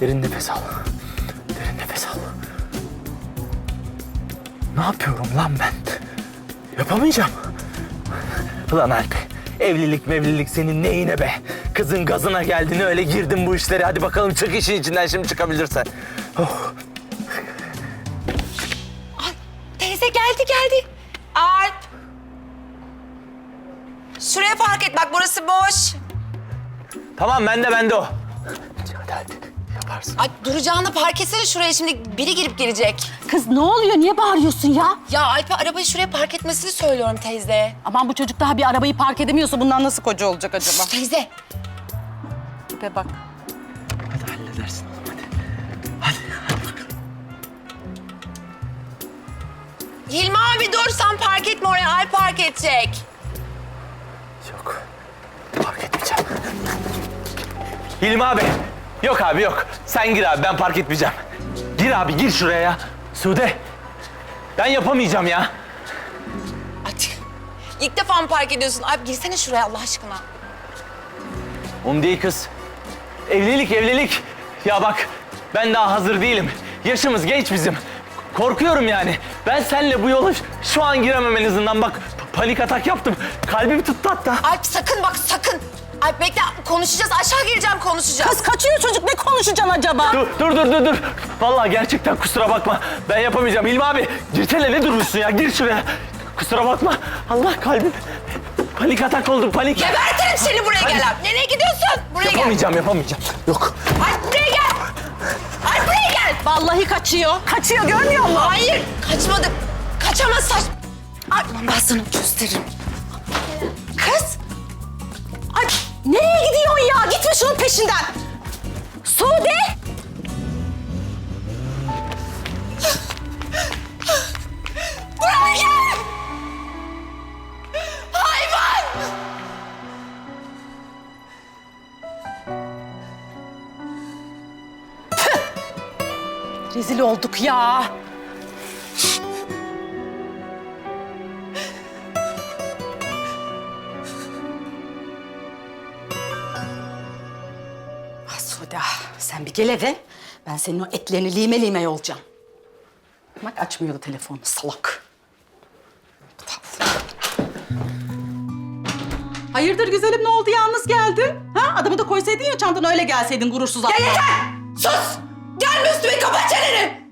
Derin nefes al. Derin nefes al. Ne yapıyorum lan ben? Yapamayacağım. Ulan Alp, evlilik mevlilik senin neyine be? Kızın gazına geldin öyle girdin bu işlere. Hadi bakalım çık işin içinden şimdi çıkabilirsen. Oh. Teyze geldi geldi. Alp. Şuraya park et bak burası boş. Tamam bende bende o. Hadi hadi yaparsın. Ay duracağını park etsene şuraya şimdi biri girip gelecek. Kız ne oluyor? Niye bağırıyorsun ya? Ya Alp'e arabayı şuraya park etmesini söylüyorum teyze. Aman bu çocuk daha bir arabayı park edemiyorsa bundan nasıl koca olacak acaba? Teyze. Be bak. Hadi halledersin oğlum hadi. Hadi hadi bakalım. Hilmi abi dur sen park etme oraya Alp park edecek. Yok. Park etmeyeceğim. Hilmi abi. Yok abi yok. Sen gir abi ben park etmeyeceğim. Gir abi gir şuraya ya. Sude. Ben yapamayacağım ya. Hadi. İlk defa mı park ediyorsun? Alp girsene şuraya Allah aşkına. Onun değil kız. Evlilik evlilik. Ya bak ben daha hazır değilim. Yaşımız genç bizim. Korkuyorum yani. Ben seninle bu yola şu an giremem en azından bak. Panik atak yaptım. Kalbim tuttu hatta. Alp sakın bak sakın. Alp bekle konuşacağız aşağı gireceğim konuşacağız. Kız kaçıyor çocuk. Ne konuşacaksın acaba? Dur dur dur dur dur. Vallahi gerçekten kusura bakma. Ben yapamayacağım. İlmi abi girsene ne duruyorsun ya? Gir şuraya. Kusura bakma. Allah kalbim. Panik atak oldum panik. Gebertirim seni buraya gel Alp. Nereye gidiyorsun? Buraya gel. Yapamayacağım yapamayacağım. Yok. Alp buraya gel. Alp buraya gel. Vallahi kaçıyor. Kaçıyor görmüyor musun? Hayır kaçmadım. Kaçamaz saç. Ay ulan ben sana gösteririm. Gitme şunun peşinden. Sude! Hayvan. Rezil olduk ya. Sen bir gel eve. Ben senin o etlerini lime lime yolacağım. Bak açmıyordu telefonu, salak. Hayırdır güzelim, ne oldu yalnız geldin? Ha? Adamı da koysaydın ya çantana öyle gelseydin gurursuz atma. Ya yeter. Sus. Gelme üstüme kapat çeneni.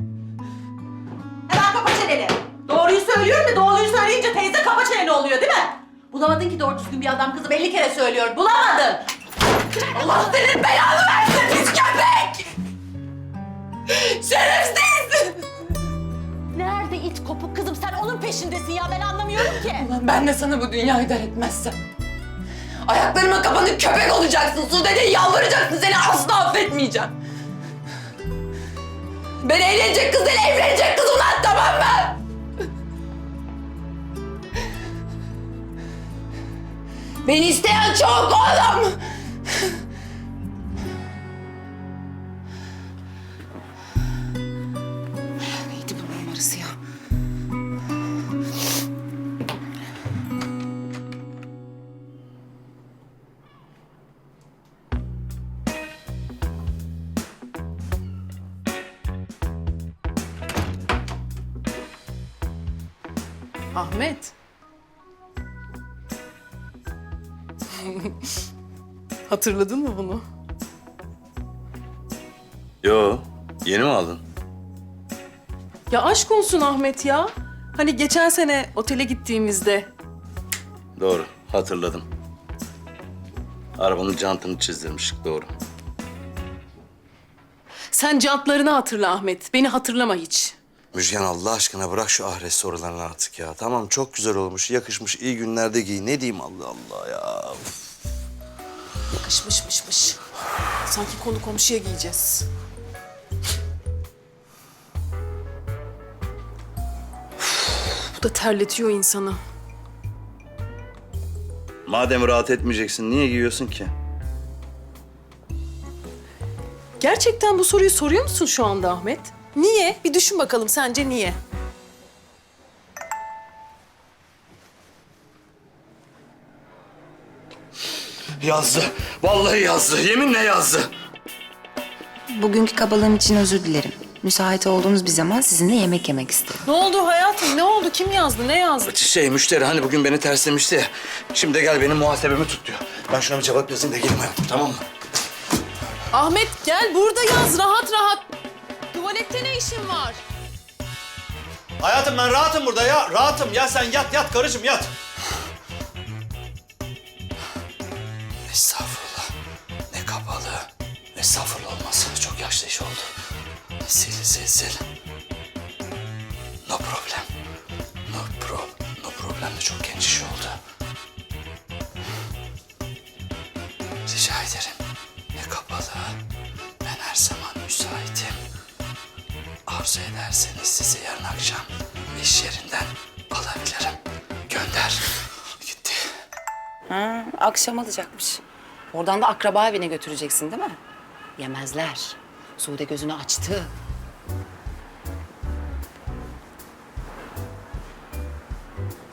Hemen kapa çeneni. Doğruyu söylüyorum da doğruyu söyleyince teyze kapa çeneni oluyor değil mi? Bulamadın ki doğru düzgün bir adam kızı 50 kere söylüyor. Bulamadın. Allah senin belanı versin köpek. Şerefsiz. Nerede it kopuk kızım sen onun peşindesin ya ben anlamıyorum ki. Ulan ben de sana bu dünyayı dar etmezsem. Ayaklarıma kapanıp köpek olacaksın. Sude'de yalvaracaksın. Seni asla affetmeyeceğim. Ben eğlenecek kız değil, evlenecek kız ulan tamam mı? Beni isteyen çok oğlum. Ahmet. Hatırladın mı bunu? Yo, yeni mi aldın? Ya aşk olsun Ahmet ya. Hani geçen sene otele gittiğimizde Doğru, hatırladım. Arabanın jantını çizdirmiştik, doğru. sen cantlarını hatırla Ahmet. Beni hatırlama hiç. Müjgan Allah aşkına bırak şu ahiret sorularını artık ya. Tamam çok güzel olmuş, yakışmış, iyi günlerde giy. Ne diyeyim Allah Allah ya. Yakışmışmışmış. Sanki konu komşuya giyeceğiz. Bu da terletiyor insanı. Madem rahat etmeyeceksin, niye giyiyorsun ki? Gerçekten bu soruyu soruyor musun şu anda Ahmet? Niye? Bir düşün bakalım sence niye? Yazdı. Vallahi yazdı. Yeminle yazdı. Bugünkü kabalığım için özür dilerim. Müsait olduğunuz bir zaman sizinle yemek yemek isterim. Ne oldu hayatım? Ne oldu? Kim yazdı? Ne yazdı? Şey müşteri hani bugün beni terslemişti ya. Şimdi de gel benim muhasebemi tut diyor. Ben şuna bir cevap yazayım da gelin hayatım tamam mı? Ahmet gel burada yaz rahat rahat. Tuvalette ne işin var? Hayatım ben rahatım burada ya. Rahatım. Ya sen yat yat karıcığım yat. Estağfurullah. Ne kabalığı. Estağfurullah olmaz. Çok yaşlı iş oldu. Sil sil sil. No problem. No pro, no problem de çok genç iş oldu. Arzu ederseniz sizi yarın akşam iş yerinden alabilirim. Gönder. Gitti. Ha, akşam alacakmış. Oradan da akraba evine götüreceksin değil mi? Yemezler. Sude gözünü açtı.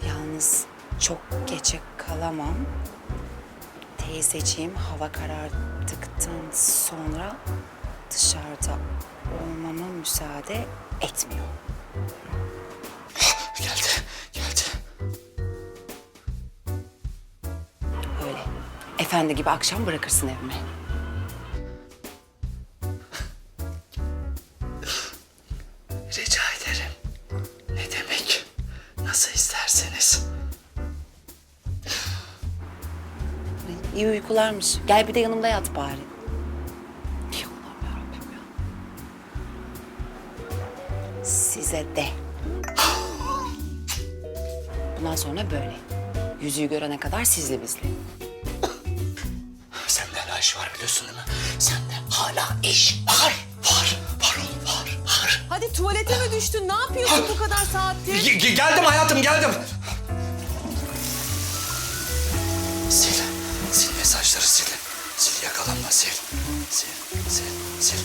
Yalnız çok geçe kalamam. Teyzeciğim hava karardıktan sonra dışarıda olmama müsaade etmiyor. Geldi, geldi. Öyle. Efendi gibi akşam bırakırsın evime. Rica ederim. Ne demek? Nasıl isterseniz. İyi uykularmış. Gel bir de yanımda yat bari. size de. Bundan sonra böyle. Yüzüğü görene kadar sizli bizli. Senden iş var biliyorsun değil mi? Sende hala iş var. Var, var oğlum var, var. Hadi tuvalete mi düştün? Ne yapıyorsun bu kadar saattir? Ge- geldim hayatım geldim. Sil, sil mesajları sil. Sil yakalanma sil. Sil, sil, sil.